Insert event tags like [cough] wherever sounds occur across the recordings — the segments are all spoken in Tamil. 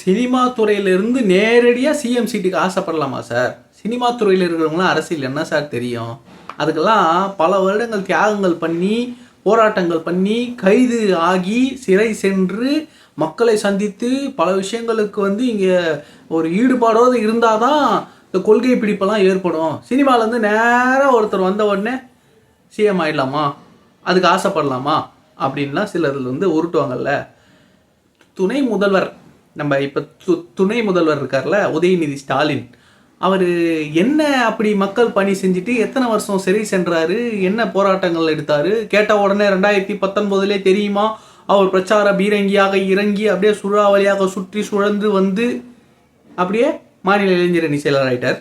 சினிமா துறையிலிருந்து நேரடியாக சிஎம் சீட்டுக்கு ஆசைப்படலாமா சார் சினிமா துறையில் இருக்கிறவங்களாம் அரசியல் என்ன சார் தெரியும்? அதுக்கெல்லாம் பல வருடங்கள் தியாகங்கள் பண்ணி போராட்டங்கள் பண்ணி கைது ஆகி சிறை சென்று மக்களை சந்தித்து பல விஷயங்களுக்கு வந்து இங்கே ஒரு ஈடுபாடோடு இருந்தால் தான் இந்த கொள்கை பிடிப்பெல்லாம் ஏற்படும். சினிமாலேருந்து நேராக ஒருத்தர் வந்த உடனே சிஎம் ஆயிடலாமா? அதுக்கு ஆசைப்படலாமா? அப்படின்லாம் சிலர் வந்து உருட்டுவாங்கல்ல. துணை முதல்வர் நம்ம இப்போ து துணை முதல்வர் இருக்கார்ல உதயநிதி ஸ்டாலின். அவர் என்ன அப்படி மக்கள் பணி செஞ்சுட்டு எத்தனை வருஷம் சிறை சென்றாரு என்ன போராட்டங்கள் எடுத்தார் கேட்ட உடனே ரெண்டாயிரத்தி பத்தொன்பதுலே தெரியுமா? அவர் பிரச்சார பீரங்கியாக இறங்கி அப்படியே சுழாவளியாக சுற்றி சுழந்து வந்து அப்படியே மாநில இளைஞர் அணி செயலர் ஆயிட்டார்.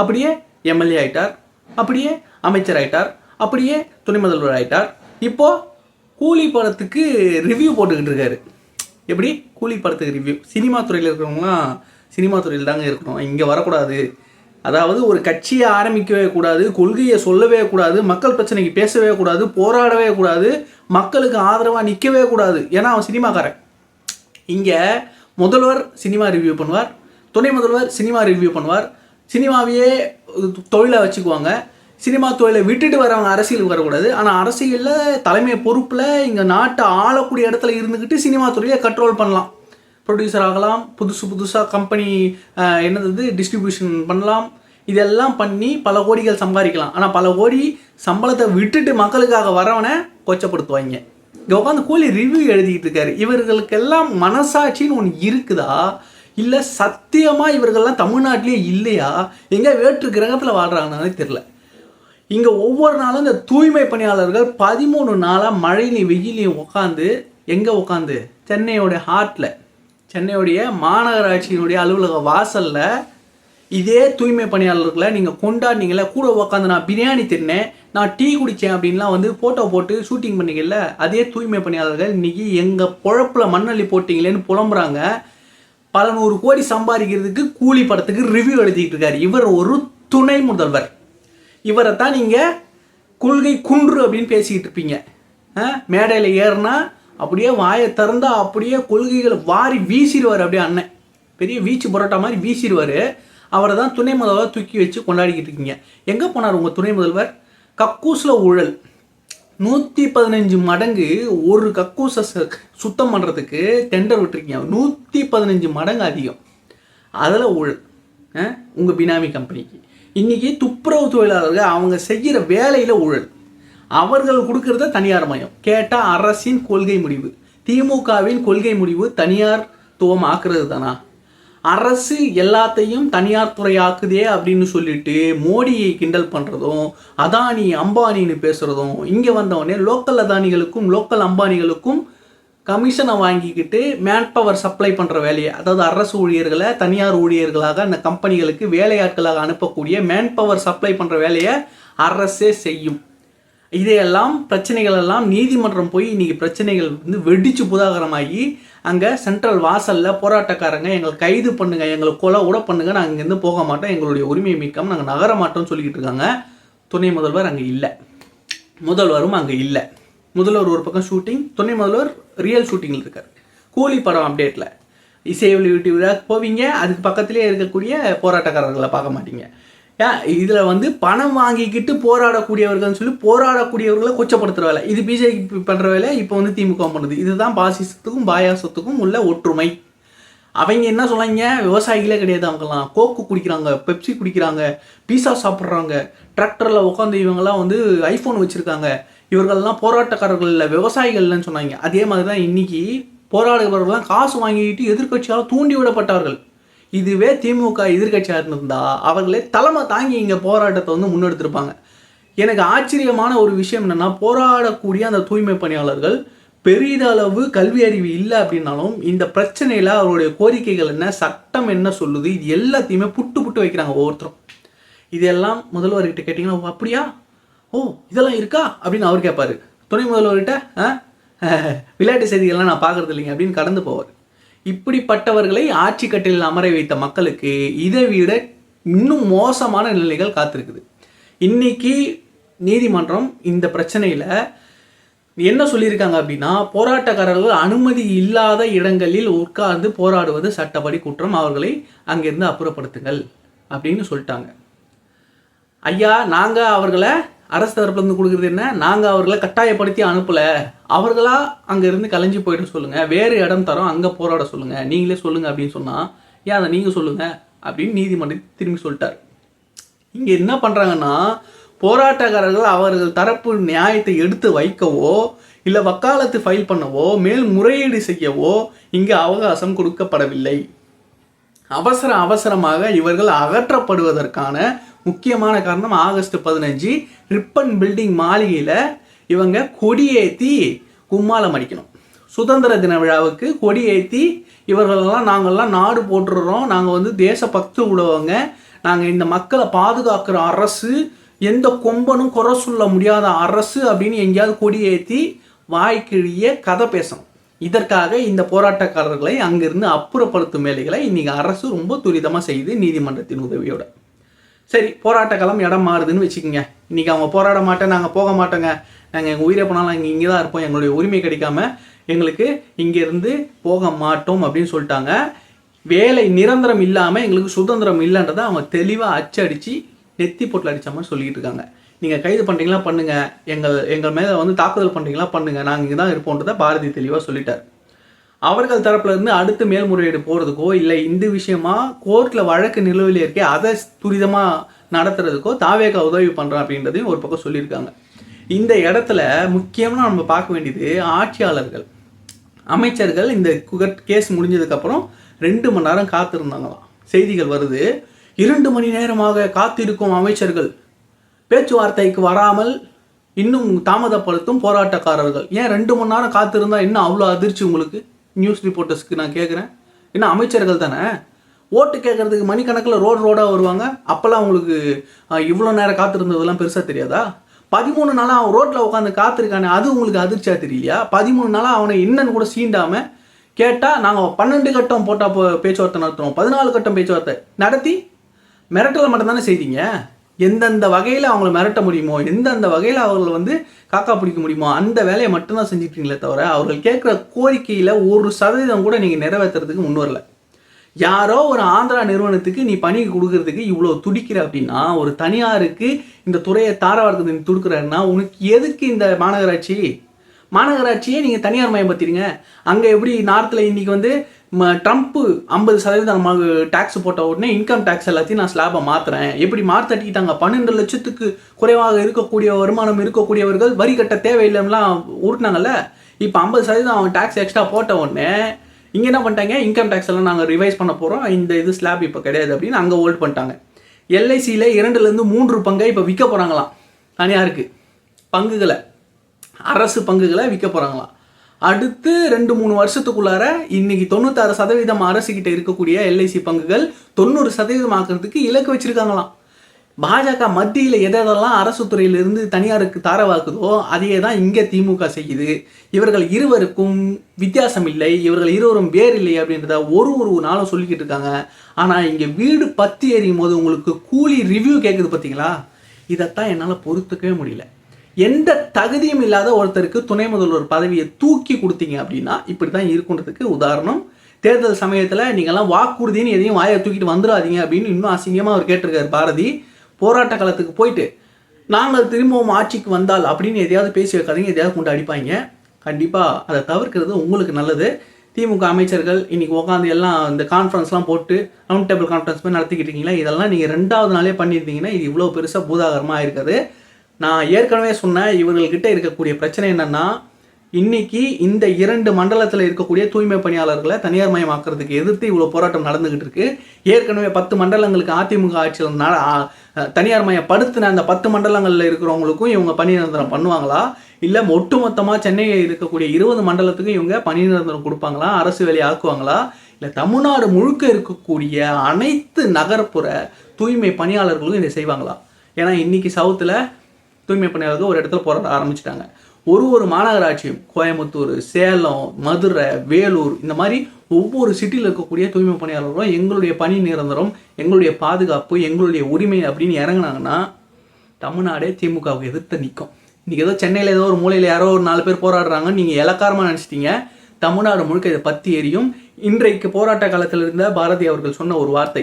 அப்படியே எம்எல்ஏ ஆயிட்டார். அப்படியே அமைச்சர் ஆயிட்டார். அப்படியே துணை முதல்வர் ஆயிட்டார். இப்போ கூலி படத்துக்கு ரிவ்யூ போட்டுக்கிட்டு இருக்காரு. எப்படி? கூலி படத்துக்கு ரிவ்யூ சினிமா துறையில் இருக்கிறவங்களாம் சினிமா துறையில் தாங்க இருக்கணும். இங்கே வரக்கூடாது. அதாவது ஒரு கட்சியை ஆரம்பிக்கவே கூடாது கொள்கையை சொல்லவே கூடாது மக்கள் பிரச்சனைக்கு பேசவே கூடாது போராடவே கூடாது மக்களுக்கு ஆதரவாக நிற்கவே கூடாது. ஏன்னா அவன் சினிமாக்காரன். இங்கே முதல்வர் சினிமா ரிவ்யூ பண்ணுவார் துணை முதல்வர் சினிமா ரிவ்யூ பண்ணுவார். சினிமாவையே தொழிலை வச்சுக்குவாங்க. சினிமா தொழிலை விட்டுட்டு வரவங்க அரசியலுக்கு வரக்கூடாது. ஆனால் அரசியலில் தலைமை பொறுப்பில் இங்கே நாட்டை ஆளக்கூடிய இடத்துல இருந்துக்கிட்டு சினிமா துறையை கண்ட்ரோல் பண்ணலாம். ப்ரொடியூசர் ஆகலாம் புதுசு புதுசாக கம்பெனி என்னது டிஸ்ட்ரிபியூஷன் பண்ணலாம். இதெல்லாம் பண்ணி பல கோடிகள் சம்பாதிக்கலாம். ஆனால் பல கோடி சம்பளத்தை விட்டுட்டு மக்களுக்காக வரவனை கொச்சப்படுத்துவாங்க. இங்கே உட்காந்து கூலி ரிவ்யூ எழுதிக்கிட்டு இருக்காரு. இவர்களுக்கெல்லாம் மனசாட்சின்னு ஒன்று இருக்குதா? இல்லை சத்தியமாக இவர்கள்லாம் தமிழ்நாட்டிலே இல்லையா? எங்கே வேற்று கிரகத்தில் வாழ்கிறாங்கன்னு தெரில இங்கே ஒவ்வொரு நாளும் இந்த தூய்மை பணியாளர்கள் பதிமூணு நாளாக மழையிலையும் வெயிலையும் உட்காந்து எங்கே உட்காந்து சென்னையோடைய ஹார்ட்டில் சென்னையுடைய மாநகராட்சியினுடைய அலுவலக வாசலில் இதே தூய்மை பணியாளர்களை நீங்கள் கொண்டாடினீங்களே கூட உட்காந்து நான் பிரியாணி தின்னேன் நான் டீ குடித்தேன் அப்படின்லாம் வந்து ஃபோட்டோ போட்டு ஷூட்டிங் பண்ணீங்கல்ல அதே தூய்மை பணியாளர்கள் இன்றைக்கி எங்கள் பொழப்பில் மண்ணள்ளி போட்டிங்களேன்னு புலம்புறாங்க. பல நூறு கோடி சம்பாதிக்கிறதுக்கு கூலி படத்துக்கு ரிவ்யூ எழுதிக்கிட்டு இருக்காரு. இவர் ஒரு துணை முதல்வர். இவரை தான் நீங்கள் கொள்கை குன்று அப்படின்னு பேசிக்கிட்டு இருப்பீங்க. மேடையில் ஏறினா அப்படியே வாயை திறந்தா அப்படியே கொள்கைகளை வாரி வீசிடுவார் அப்படியே அண்ணன். பெரிய வீச்சு புரோட்டா மாதிரி வீசிடுவார். அவரை தான் துணை முதல்வர் தூக்கி வச்சு கொண்டாடிக்கிட்டு இருக்கீங்க. எங்கே போனார் உங்கள் துணை முதல்வர்? கக்கூஸில் ஊழல். நூற்றி பதினஞ்சு மடங்கு ஒரு கக்கூஸை சுத்தம் பண்ணுறதுக்கு டெண்டர் விட்டுருக்கீங்க. நூற்றி பதினஞ்சு மடங்கு அதிகம். அதில் ஊழல். உங்கள் பினாமி கம்பெனிக்கு இன்றைக்கி துப்புரவு தொழிலாளர்கள் அவங்க செய்கிற வேலையில் ஊழல். அவர்கள் கொடுக்கறத தனியார் மயம். கேட்டால் அரசின் கொள்கை முடிவு. திமுகவின் கொள்கை முடிவு தனியார் துவம் ஆக்குறது தானா அரசு எல்லாத்தையும் தனியார் துறையாக்குதே அப்படின்னு சொல்லிட்டு மோடியை கிண்டல் பண்ணுறதும் அதானி அம்பானின்னு பேசுகிறதும் இங்கே வந்தவொடனே லோக்கல் அதானிகளுக்கும் லோக்கல் அம்பானிகளுக்கும் கமிஷனை வாங்கிக்கிட்டு மேன் பவர் சப்ளை பண்ணுற வேலையை அதாவது அரசு ஊழியர்களை தனியார் ஊழியர்களாக அந்த கம்பெனிகளுக்கு வேலையாட்களாக அனுப்பக்கூடிய மேன் பவர் சப்ளை பண்ணுற வேலையை அரசே செய்யும். இதையெல்லாம் பிரச்சனைகள் எல்லாம் நீதிமன்றம் போய் இன்னைக்கு பிரச்சனைகள் வந்து வெடிச்சு புதாகரமாகி அங்கே சென்ட்ரல் வாசலில் போராட்டக்காரங்க எங்களை கைது பண்ணுங்க எங்களை கொலை உட பண்ணுங்கள் நாங்கள் இங்கேருந்து போக மாட்டோம் எங்களுடைய உரிமையை மீட்காமல் நாங்கள் நகர மாட்டோம்னு சொல்லிக்கிட்டு இருக்காங்க. துணை முதல்வர் அங்கே இல்லை. முதல்வரும் அங்கே இல்லை. முதல்வர் ஒரு பக்கம் ஷூட்டிங் துணை முதல்வர் ரியல் ஷூட்டிங்கில் இருக்கார். கூலி படம் அப்டேட்டில் இசை வெளியீட்டு போவீங்க அதுக்கு பக்கத்துலேயே இருக்கக்கூடிய போராட்டக்காரர்களை பார்க்க மாட்டீங்க. ஏன் இதில் வந்து பணம் வாங்கிக்கிட்டு போராடக்கூடியவர்கள்னு சொல்லி போராடக்கூடியவர்களை கொச்சப்படுத்துகிற வேலை இது பிஜேபி பண்ணுற வேலை இப்போ வந்து திமுக பண்ணுது. இதுதான் பாசிசத்துக்கும் பாயாசத்துக்கும் உள்ள ஒற்றுமை. அவங்க என்ன சொன்னாங்க? விவசாயிகளே கிடையாது அவங்கெல்லாம். கோக்கு குடிக்கிறாங்க பெப்சி குடிக்கிறாங்க பீஸா சாப்பிட்றாங்க. டிராக்டரில் உட்காந்து இவங்கெல்லாம் வந்து ஐஃபோன் வச்சுருக்காங்க. இவர்கள்லாம் போராட்டக்காரர்கள் இல்லை விவசாயிகள்னு சொன்னாங்க. அதே மாதிரி தான் இன்னைக்கு போராடுபவர்கள்லாம் காசு வாங்கிட்டு எதிர்கட்சியால் தூண்டி விடப்பட்டார்கள். இதுவே திமுக எதிர்கட்சியாக இருந்திருந்தா அவர்களே தலைமை தாங்கி இங்கே போராட்டத்தை வந்து முன்னெடுத்திருப்பாங்க. எனக்கு ஆச்சரியமான ஒரு விஷயம் என்னென்னா போராடக்கூடிய அந்த தூய்மை பணியாளர்கள் பெரிதளவு கல்வி அறிவு இல்லை அப்படின்னாலும் இந்த பிரச்சனையில் அவருடைய கோரிக்கைகள் என்ன சட்டம் என்ன சொல்லுது இது எல்லாத்தையுமே புட்டு புட்டு வைக்கிறாங்க ஒவ்வொருத்தரும். இதெல்லாம் முதல்வர்கிட்ட கேட்டிங்கன்னா அப்படியா? ஓ இதெல்லாம் இருக்கா? அப்படின்னு அவர் கேட்பாரு துணை முதல்வர்கிட்ட "ஆ, [laughs] விளையாட்டு செய்திகள்லாம் நான் பார்க்கறது இல்லைங்க அப்படின்னு கடந்து போவார். இப்படிப்பட்டவர்களை ஆட்சி கட்டிலில் அமர வைத்த மக்களுக்கு இதை விட இன்னும் மோசமான நிலைகள் காத்திருக்குது. இன்னைக்கு நீதிமன்றம் இந்த பிரச்சனையில் என்ன சொல்லியிருக்காங்க அப்படின்னா போராட்டக்காரர்கள் அனுமதி இல்லாத இடங்களில் உட்கார்ந்து போராடுவது சட்டப்படி குற்றம். அவர்களை அங்கிருந்து அப்புறப்படுத்துங்கள் அப்படின்னு சொல்லிட்டாங்க. ஐயா நாங்கள் அவர்களை அரசு தரப்புலேருந்து கொடுக்குறது என்ன? நாங்கள் அவர்களை கட்டாயப்படுத்தி அனுப்பலை. அவர்களா அங்கேருந்து கலைஞ்சு போயிட சொல்லுங்கள் வேறு இடம் தரோம் அங்கே போராட சொல்லுங்கள் நீங்களே சொல்லுங்கள் அப்படின்னு சொன்னால் ஏன் அதை நீங்கள் சொல்லுங்கள் அப்படின்னு நீதிமன்றம் திரும்பி சொல்லிட்டார். இங்கே என்ன பண்ணுறாங்கன்னா போராட்டக்காரர்கள் அவர்கள் தரப்பு நியாயத்தை எடுத்து வைக்கவோ இல்லை வக்காலத்து ஃபைல் பண்ணவோ மேல் முறையீடு செய்யவோ இங்கே அவகாசம் கொடுக்கப்படவில்லை. அவசர அவசரமாக இவர்கள் அகற்றப்படுவதற்கான முக்கியமான காரணம் ஆகஸ்ட் பதினஞ்சு ரிப்பன் பில்டிங் மாளிகையில் இவங்க கொடியேற்றி கும்மாளம் அடிக்கணும். சுதந்திர தின விழாவுக்கு கொடியேற்றி இவர்களெல்லாம் நாங்கள்லாம் நாடு போட்டுடுறோம் நாங்கள் வந்து தேசபக்தி உள்ளவங்க. நாங்கள் இந்த மக்களை பாதுகாக்கிற அரசு எந்த கொம்பனும் குறை சொல்ல முடியாத அரசு அப்படின்னு எங்கேயாவது கொடியேற்றி வாய்க்கிழிய கதை பேசணும். இதற்காக இந்த போராட்டக்காரர்களை அங்கிருந்து அப்புறப்படுத்தும் வேலைகளை இன்னைக்கு அரசு ரொம்ப துரிதமாக செய்து நீதிமன்றத்தின் உதவியோட. சரி போராட்ட களம் இடம் மாறுதுன்னு வச்சுக்கோங்க. இன்றைக்கி அவங்க போராட மாட்டேன் நாங்கள் போக மாட்டோங்க. நாங்கள் எங்கள் உயிரை போனாலும் இங்கே இங்கே தான் இருப்போம். எங்களுடைய உரிமை கிடைக்காம எங்களுக்கு இங்கேருந்து போக மாட்டோம் அப்படின்னு சொல்லிட்டாங்க. வேலை நிரந்தரம் இல்லாமல் எங்களுக்கு சுதந்திரம் இல்லைன்றதை அவங்க தெளிவாக அச்சடித்து நெத்தி போட்டில் அடித்த மாதிரி சொல்லிக்கிட்டு இருக்காங்க. நீங்கள் கைது பண்ணுறீங்களா பண்ணுங்கள் எங்கள் எங்கள் மேலே வந்து தாக்குதல் பண்ணுறீங்களா பண்ணுங்கள் நாங்கள் இங்கே தான் இருப்போன்றதை பாரதி தெளிவாக சொல்லிட்டார். அவர்கள் தரப்புல இருந்து அடுத்து மேல்முறையீடு போகிறதுக்கோ இல்லை இந்த விஷயமா கோர்ட்டில் வழக்கு நிலுவையில் இருக்கே அதை துரிதமாக நடத்துறதுக்கோ தாவேக உதவி பண்ணுறோம் அப்படின்றதையும் ஒரு பக்கம் சொல்லியிருக்காங்க. இந்த இடத்துல முக்கியமாக நம்ம பார்க்க வேண்டியது ஆட்சியாளர்கள். அமைச்சர்கள் இந்த கேஸ் முடிஞ்சதுக்கப்புறம் ரெண்டு மணி நேரம் காத்திருந்தாங்களாம். செய்திகள் வருது. இரண்டு மணி நேரமாக காத்திருக்கும் அமைச்சர்கள். பேச்சுவார்த்தைக்கு வராமல் இன்னும் தாமதப்படுத்தும் போராட்டக்காரர்கள். ஏன் ரெண்டு மணி நேரம் காத்திருந்தா இன்னும் அவ்வளோ அதிர்ச்சி உங்களுக்கு? நியூஸ் ரிப்போர்ட்டர்ஸ்க்கு நான் கேட்குறேன் என்ன அமைச்சர்கள் தானே? ஓட்டு கேட்கறதுக்கு மணிக்கணக்கில் ரோடு ரோடாக வருவாங்க. அப்போல்லாம் உங்களுக்கு இவ்வளோ நேரம் காத்திருந்ததெல்லாம் பெருசாக தெரியாதா? பதிமூணு நாளாக அவன் ரோட்டில் உட்காந்து காத்திருக்கானே அது உங்களுக்கு அதிர்ச்சியாக தெரியலையா? பதிமூணு நாளாக அவனை என்னன்னு கூட சீண்டாமல் கேட்டால் நாங்கள் பன்னெண்டு கட்டம் போட்டால் பேச்சுவார்த்தை நடத்துகிறோம் பதினாலு கட்டம் பேச்சுவார்த்தை. நடத்தி மிரட்டலை மட்டும் தானே செய்தீங்க? எந்தெந்த வகையில் அவங்கள மிரட்ட முடியுமோ எந்தெந்த வகையில் அவர்களை வந்து காக்கா பிடிக்க முடியுமோ அந்த வேலையை மட்டும்தான் செஞ்சுட்டீங்களே தவிர அவர்கள் கேட்குற கோரிக்கையில் ஒரு சதவீதம் கூட நீங்கள் நிறைவேற்றுறதுக்கு முன் வரல. யாரோ ஒரு ஆந்திரா நிறுவனத்துக்கு நீ பணி கொடுக்கறதுக்கு இவ்வளோ துடிக்கிற அப்படின்னா ஒரு தனியாருக்கு இந்த துறையை தாரவாரத்துக்கு நீ துடுக்கிறாருன்னா உனக்கு எதுக்கு இந்த மாநகராட்சி? மாநகராட்சியே நீங்கள் தனியார் மயப்படுத்திடுங்க. அங்கே எப்படி நார்த்தில் இன்றைக்கி வந்து ட்ரம்ப்பு ஐம்பது சதவீதம் நமக்கு டேக்ஸ் போட்ட உடனே இன்கம் டேக்ஸ் எல்லாத்தையும் நான் ஸ்லாபை மாற்றுறேன் எப்படி மாற்றட்டிட்டாங்க பன்னெண்டு லட்சத்துக்கு குறைவாக இருக்கக்கூடிய வருமானம் இருக்கக்கூடியவர்கள் வரி கட்ட தேவையில்லைலாம் உருட்டினாங்கல்ல? இப்போ ஐம்பது சதவீதம் அவன் டேக்ஸ் எக்ஸ்ட்ரா போட்ட உடனே இங்கே என்ன பண்ணிட்டாங்க? இன்கம் டேக்ஸ் எல்லாம் நாங்கள் ரிவைஸ் பண்ண போகிறோம் இந்த இது ஸ்லாப் இப்போ கிடையாது அப்படின்னு அங்கே ஹோல்ட் பண்ணிட்டாங்க. எல்ஐசியில் இரண்டுலேருந்து மூன்று பங்கை இப்போ விற்க போகிறாங்களாம் தனியாருக்கு. பங்குகளை. அரசு பங்குகளை விற்க போகிறாங்களாம் அடுத்து ரெண்டு மூணு வருஷத்துக்குள்ளார இன்னைக்கு தொண்ணூத்தாறு சதவீதம் அரசுகிட்ட இருக்கக்கூடிய எல்ஐசி பங்குகள் தொண்ணூறு சதவீதம் ஆக்கிறதுக்கு இலக்கு வச்சிருக்காங்களாம். பாஜக மத்தியில் எதெல்லாம் அரசு துறையிலிருந்து தனியாருக்கு தாரவாக்குதோ அதையே தான் இங்கே திமுக செய்யுது. இவர்கள் இருவருக்கும் வித்தியாசம் இல்லை இவர்கள் இருவரும் வேறு இல்லை அப்படின்றத ஒரு ஒரு நாளும் சொல்லிக்கிட்டு இருக்காங்க. ஆனால் இங்கே வீடு பத்தி எறியும் போது உங்களுக்கு கூலி ரிவ்யூ கேட்குது பார்த்தீங்களா இதைத்தான் என்னால் பொறுத்துக்கவே முடியல. எந்த தகுதியும் இல்லாத ஒருத்தருக்கு துணை முதல்வர் பதவியை தூக்கி கொடுத்தீங்க அப்படின்னா இப்படி தான் இருக்குன்றதுக்கு உதாரணம். தேர்தல் சமயத்தில் நீங்கள்லாம் வாக்குறுதின்னு எதையும் வாயை தூக்கிட்டு வந்துடாதீங்க அப்படின்னு இன்னும் அசிங்கமாக அவர் கேட்டிருக்காரு பாரதி. போராட்ட காலத்துக்கு போயிட்டு நாங்கள் திரும்பவும் ஆட்சிக்கு வந்தால் அப்படின்னு எதையாவது பேசி வைக்காதீங்க எதையாவது கொண்டு அடிப்பாங்க. கண்டிப்பாக அதை தவிர்க்கிறது உங்களுக்கு நல்லது. திமுக அமைச்சர்கள் இன்னைக்கு உட்காந்து எல்லாம் இந்த கான்ஃபரன்ஸ்லாம் போட்டு ரவுண்ட் டேபிள் கான்ஃபரன்ஸ் மாதிரி நடத்திக்கிட்டு இருக்கீங்களா இதெல்லாம் நீங்கள் ரெண்டாவது நாளே பண்ணியிருந்தீங்கன்னா இது இவ்வளோ பெருசாக பூதாகரமாக இருக்காது நான் ஏற்கனவே சொன்னேன் இவர்கள்கிட்ட இருக்கக்கூடிய பிரச்சனை என்னன்னா இன்னைக்கு இந்த இரண்டு மண்டலத்தில் இருக்கக்கூடிய தூய்மை பணியாளர்களை தனியார் மயமாக்குறதுக்கு எதிர்த்து இவ்வளோ போராட்டம் நடந்துகிட்டு இருக்கு. ஏற்கனவே பத்து மண்டலங்களுக்கு அதிமுக ஆட்சியில் தனியார் மயப்படுத்தின அந்த பத்து மண்டலங்களில் இருக்கிறவங்களுக்கும் இவங்க பணி நிரந்தரம் பண்ணுவாங்களா? இல்லை ஒட்டுமொத்தமாக சென்னையில் இருக்கக்கூடிய இருபது மண்டலத்துக்கும் இவங்க பணி நிரந்தரம் கொடுப்பாங்களா? அரசு வேலையை ஆக்குவாங்களா? இல்லை தமிழ்நாடு முழுக்க இருக்கக்கூடிய அனைத்து நகர்ப்புற தூய்மை பணியாளர்களும் இதை செய்வாங்களா? ஏன்னா இன்னைக்கு சவுத்தில் தூய்மை பணியாளர்கள் ஒரு இடத்துல போராட ஆரம்பிச்சிட்டாங்க. ஒரு ஒரு மாநகராட்சியும் கோயம்புத்தூர் சேலம் மதுரை வேலூர் இந்த மாதிரி ஒவ்வொரு சிட்டியில் இருக்கக்கூடிய தூய்மை பணியாளர்களும் எங்களுடைய பணி நிரந்தரம் எங்களுடைய பாதுகாப்பு எங்களுடைய உரிமை அப்படின்னு இறங்குனாங்கன்னா தமிழ்நாடே திமுகவுக்கு எதிர்த்து நிற்கும் இன்றைக்கி ஏதோ சென்னையில் ஏதோ ஒரு மூலையில் யாரோ ஒரு நாலு பேர் போராடுறாங்க நீங்கள் இலக்காரமாக நினச்சிட்டீங்க. தமிழ்நாடு முழுக்க இதை பற்றி எரியும். இன்றைக்கு போராட்ட காலத்தில் இருந்த பாரதி அவர்கள் சொன்ன ஒரு வார்த்தை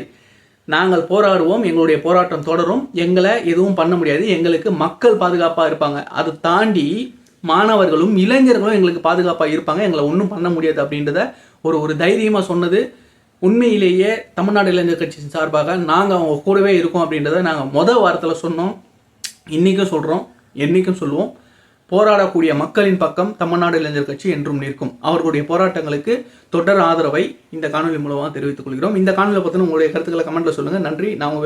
நாங்கள் போராடுவோம் எங்களுடைய போராட்டம் தொடரும். எங்களை எதுவும் பண்ண முடியாது. எங்களுக்கு மக்கள் பாதுகாப்பாக இருப்பாங்க. அதை தாண்டி மாணவர்களும் இளைஞர்களும் எங்களுக்கு பாதுகாப்பாக இருப்பாங்க. எங்களை ஒன்றும் பண்ண முடியாது அப்படின்றத ஒரு ஒரு தைரியமாக சொன்னது. உண்மையிலேயே தமிழ்நாடு இளைஞர் கட்சியின் சார்பாக நாங்கள் அவங்க கூடவே இருக்கோம் அப்படின்றத நாங்கள் மொதல் வாரத்தில் சொன்னோம். இன்றைக்கும் சொல்கிறோம் என்றைக்கும் சொல்லுவோம். போராடக்கூடிய மக்களின் பக்கம் தமிழ்நாடு இளைஞர் கட்சி என்றும் நிற்கும். அவர்களுடைய போராட்டங்களுக்கு தொடர் ஆதரவை இந்த காணொலி மூலமாக தெரிவித்துக் கொள்கிறோம். இந்த காணொலி பற்றின உங்களுடைய கருத்துக்களை கமெண்ட்ல சொல்லுங்கள் நன்றி. நான் உங்கள்